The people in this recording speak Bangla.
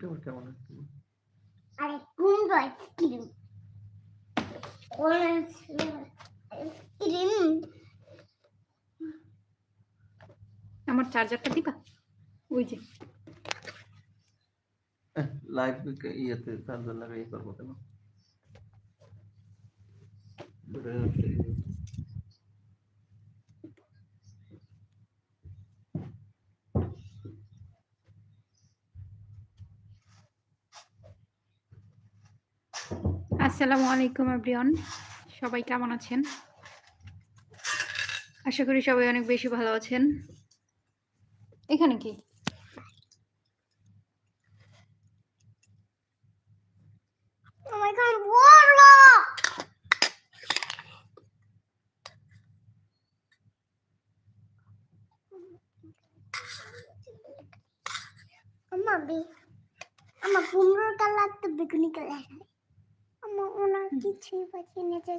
এটা আবার কেমন হচ্ছে? আরে কুমড়ো আইসক্রিম অরেঞ্জ আইসক্রিম আমার চার্জারটা দিবা? ওই যে। লাইভ ইয়েতে চার্জার লাগাই করব কেন? আসসালামু আলাইকুম, এভরিওয়ান। সবাই কেমন আছেন? আশা করি সবাই অনেক বেশি ভালো আছেন। এখানে কি? আমার কুমড়ো কালার তো বেগুনি কালার হয় কিছুই পাচ্ছি না যে